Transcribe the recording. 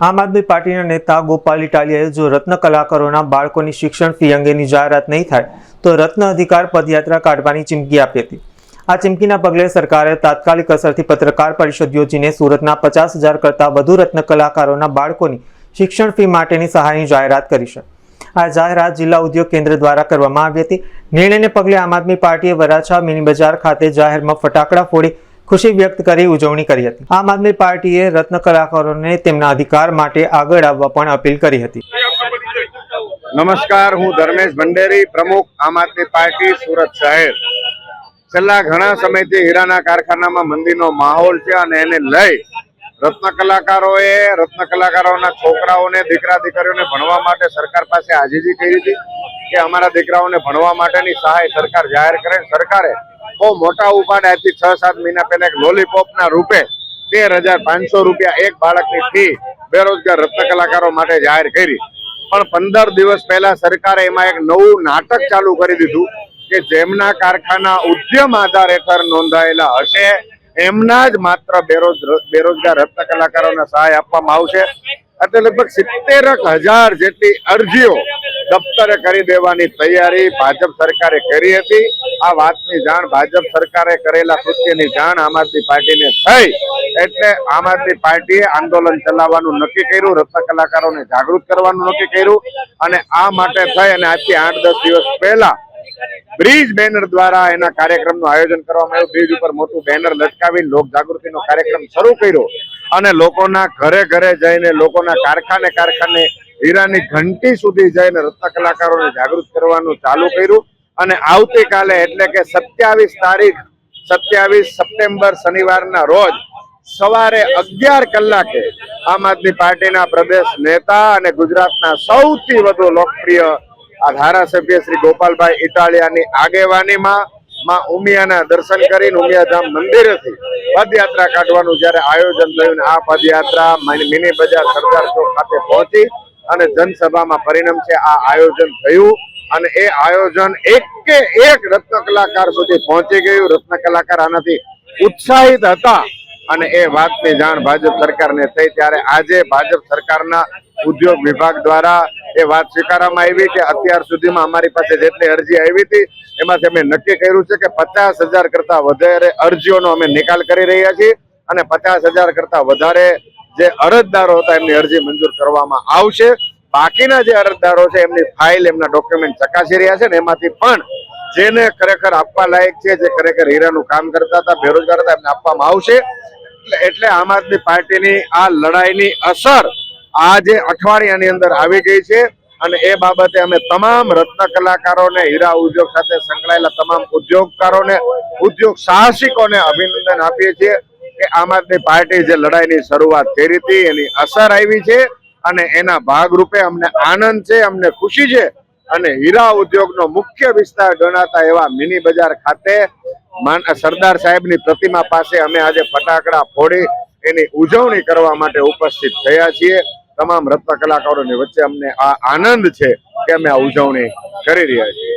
આમ આદમી પાર્ટીના નેતા ગોપાલ ઇટાલિયાએ જો રત્ન કલાકારોના બાળકોની શિક્ષણ ફી અંગેની જાહેરાત નહીં થાય, તો રત્ન અધિકાર પદયાત્રા કાઢવાની ચીમકી આપી હતી. આ ચીમકીના પગલે સરકારે તાત્કાલિક અસરથી પત્રકાર પરિષદ યોજીને સુરતના પચાસ હજાર કરતાં વધુ રત્ન કલાકારોના બાળકોની શિક્ષણ ફી માટેની સહાયની જાહેરાત કરી છે. આ જાહેરાત જિલ્લા ઉદ્યોગ કેન્દ્ર દ્વારા કરવામાં આવી હતી. નિર્ણયને પગલે આમ આદમી પાર્ટીએ વરાછા મિની બજાર ખાતે જાહેરમાં ફટાકડા ફોડી ખુશી વ્યક્ત કરી ઉજવણી કરી હતી. આમ આદમી પાર્ટીએ રત્ન કલાકારોને તેમના અધિકાર માટે આગળ આવવા પણ અપીલ કરી હતી. નમસ્કાર, હું ધર્મેશ ભંડેરી, પ્રમુખ આમ આદમી પાર્ટી સુરત શહેર. છેલ્લા ઘણા સમયથી હીરાના કારખાનામાં મંદીનો માહોલ છે અને એને લઈ રત્ન કલાકારોએ, રત્ન કલાકારોના છોકરાઓને, દીકરા દીકરીઓને ભણવા માટે સરકાર પાસે હાજરી કરી હતી કે અમારા દીકરાઓને ભણવા માટેની સહાય સરકાર જાહેર કરે સરકારે બહુ મોટા ઉપાડ આજથી છ સાત મહિના પહેલા એક લોલીપોપના રૂપે તેર હજાર પાંચસો રૂપિયા એક બાળકની ફી બેરોજગાર રત્ન કલાકારો માટે જાહેર કરી. પણ પંદર દિવસ પહેલા સરકારે એમાં એક નવું નાટક ચાલુ કરી દીધું કે જેમના કારખાના ઉદ્યમ આધાર હેઠળ નોંધાયેલા હશે, એમના જ માત્ર બેરોજ, બેરોજગાર રત્ન કલાકારોને સહાય આપવામાં આવશે. એટલે લગભગ સિત્તેર હજાર જેટલી અરજીઓ દફતરે કરી દેવાની તૈયારી ભાજપ સરકારે કરી હતી. આ વાતની જાણ ભાજપ સરકારે કરેલા કૃત્યની જાણ આમ આદમી પાર્ટીને થઈ. એટલે આમ આદમી પાર્ટીએ આંદોલન ચલાવવાનું નક્કી કર્યું રત્ન કલાકારોને જાગૃત કરવાનું નક્કી કર્યું અને આ માટે થઈ અને આજથી આઠ દસ દિવસ પહેલા બ્રિજ બેનર દ્વારા એના કાર્યક્રમનું આયોજન કરવામાં આવ્યું. બ્રિજ ઉપર મોટું બેનર લટકાવી લોક જાગૃતિનો કાર્યક્રમ શરૂ કર્યો અને લોકોના ઘરે ઘરે જઈને લોકોના કારખાને કારખાને હીરાની ઘંટી સુધી જઈને રત્ન કલાકારોને જાગૃત કરવાનું ચાલુ કર્યું અને આવતીકાલે એટલે કે સત્યાવીસ તારીખ, સત્યાવીસ સપ્ટેમ્બર શનિવારના રોજ સવારે અગિયાર કલાકે આમ આદમી પાર્ટીના પ્રદેશ નેતા અને ગુજરાતના સૌથી વધુ લોકપ્રિય આ ધારાસભ્ય શ્રી ગોપાલભાઈ ઇટાલિયાની આગેવાનીમાં માં ઉમિયાના દર્શન કરીને ઉમિયાધામ મંદિરેથી પદયાત્રા કાઢવાનું જ્યારે આયોજન થયું આ પદયાત્રા મિની બજાર સરદાર ચોક ખાતે પહોંચી અને જનસભામાં પરિણમશે આ આયોજન થયું અને એ આયોજન એક એક રત્ન કલાકાર સુધી પહોંચી ગયું. રત્ન કલાકાર આનાથી ઉત્સાહિત હતા અને એ વાતની જાણ ભાજપ સરકારને થઈ ત્યારે આજે ભાજપ સરકારના ઉદ્યોગ વિભાગ દ્વારા એ વાત સ્વીકારવામાં આવી કે અત્યાર સુધીમાં અમારી પાસે જેટલી અરજી આવી હતી, એમાંથી અમે નક્કી કર્યું છે કે પચાસ હજાર કરતા વધારે અરજીઓનો અમે નિકાલ કરી રહ્યા છીએ અને પચાસ હજાર કરતા વધારે જે અરજદારો હતા, એમની અરજી મંજૂર કરવામાં આવશે. બાકીના જે અરજદારો છે, એમની ફાઇલ, એમના ડોક્યુમેન્ટ ચકાસી રહ્યા છે ને એમાંથી પણ જેને ખરેખર આપવા લાયક છે, જે ખરેખર હીરાનું કામ કરતા હતા, બેરોજગાર હતા, એમને આપવામાં આવશે. એટલે આમ આદમી પાર્ટીની આ લડાઈની અસર આજે અઠવાડિયાની અંદર આવી ગઈ છે અને એ બાબતે અમે તમામ રત્ન કલાકારોને, હીરા ઉદ્યોગ સાથે સંકળાયેલા તમામ ઉદ્યોગકારોને, ઉદ્યોગ સાહસિકોને અભિનંદન આપીએ છીએ. કે આમ આદમી પાર્ટી જે લડાઈની શરૂઆત કરી હતી, એની અસર આવી છે અને એના ભાગરૂપે અમને આનંદ છે, અમને ખુશી છે અને હીરા ઉદ્યોગનો મુખ્ય વિસ્તાર ગણાતા એવા મિની બજાર ખાતે સરદાર સાહેબની પ્રતિમા પાસે અમે આજે ફટાકડા ફોડી એની ઉજવણી કરવા માટે ઉપસ્થિત થયા છીએ. તમામ રત્ન કલાકારોની વચ્ચે અમને આ આનંદ છે કે અમે આ ઉજવણી કરી રહ્યા છીએ.